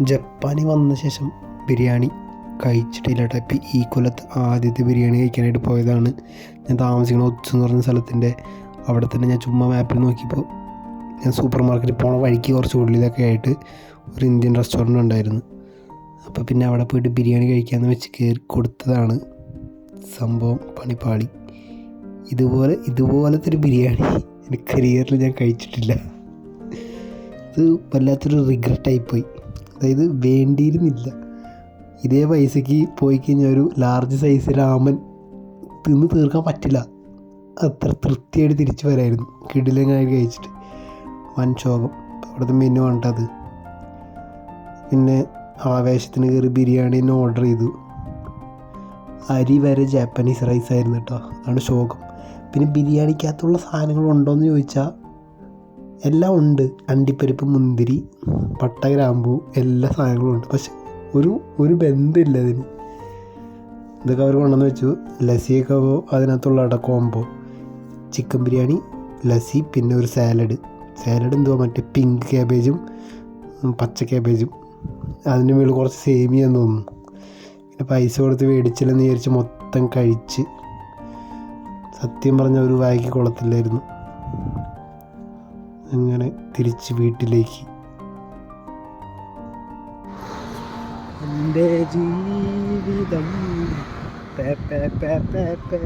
ജപ്പാനിൽ വന്ന ശേഷം ബിരിയാണി കഴിച്ചിട്ടില്ല ഇപ്പം ഈ കൊല്ലത്ത് ആദ്യത്തെ ബിരിയാണി കഴിക്കാനായിട്ട് പോയതാണ്. ഞാൻ താമസിക്കുന്ന ഒച്ചു എന്ന് പറഞ്ഞ സ്ഥലത്തിന്റെ അവിടെ തന്നെ ഞാൻ ചുമ്മാ മാപ്പിൽ നോക്കിയപ്പോൾ ഞാൻ സൂപ്പർ മാർക്കറ്റിൽ പോണ വഴിക്ക് കുറച്ച് ഉള്ളിലൊക്കെ ആയിട്ട് ഒരു ഇന്ത്യൻ റെസ്റ്റോറന്റ് ഉണ്ടായിരുന്നു. അപ്പോൾ പിന്നെ അവിടെ പോയിട്ട് ബിരിയാണി കഴിക്കാമെന്ന് വെച്ച് കയറി കൊടുത്തതാണ് സംഭവം പണിപ്പാളി. ഇതുപോലെ ഇതുപോലത്തെ ഒരു ബിരിയാണി എന്റെ കരിയറിൽ ഞാൻ കഴിച്ചിട്ടില്ല. ഇത് വല്ലാത്തൊരു റിഗ്രറ്റായി പോയി അതായത് വേണ്ടിയിരുന്നില്ല. ഇതേ പൈസയ്ക്ക് പോയി കഴിഞ്ഞാൽ ഒരു ലാർജ് സൈസ് രാമൻ തിന്ന് തീർക്കാൻ പറ്റില്ല. അത്ര തൃപ്തിയായിട്ട് തിരിച്ചു വരായിരുന്നു. കിടിലങ്ങായി കഴിച്ചിട്ട്. വൻ ശോകം. അവിടുത്തെ മെനു കണ്ടത്. പിന്നെ ആവേശത്തിന് കയറി ബിരിയാണി തന്നെ ഓർഡർ ചെയ്തു. അരി വരെ ജാപ്പനീസ് റൈസ് ആയിരുന്നു കേട്ടോ. അതാണ് ശോകം. പിന്നെ ബിരിയാണിക്കകത്തുള്ള സാധനങ്ങൾ ഉണ്ടോയെന്ന് ചോദിച്ചാൽ എല്ലാം ഉണ്ട്. അണ്ടിപ്പരിപ്പ് മുന്തിരി പട്ട ഗ്രാമ്പു എല്ലാ സാധനങ്ങളും ഉണ്ട്. പക്ഷെ ഒരു ഒരു ബന്ധമില്ല അതിന്. ഇതൊക്കെ അവർ കൊണ്ടുവന്ന് വെച്ചു. ലസ്സിയൊക്കെ അതിനകത്തുള്ള അവിടെ കോംബോ ചിക്കൻ ബിരിയാണി ലസ്സി പിന്നെ ഒരു സാലഡ് സാലഡ് എന്തുവാ? മറ്റേ പിങ്ക് ക്യാബേജും പച്ച ക്യാബേജും അതിന്റെ മുകളിൽ കുറച്ച് സേമിയ എന്ന് തോന്നുന്നു. പിന്നെ പൈസ കൊടുത്ത് മേടിച്ചില്ലെന്ന് വിചാരിച്ച് മൊത്തം കഴിച്ച്. സത്യം പറഞ്ഞ ഒരു വായിക്ക് കൊള്ളത്തില്ലായിരുന്നു. അങ്ങനെ തിരിച്ച് വീട്ടിലേക്ക്. എന്റെ ജീവിതം പേ പേ പേ പേ പേ.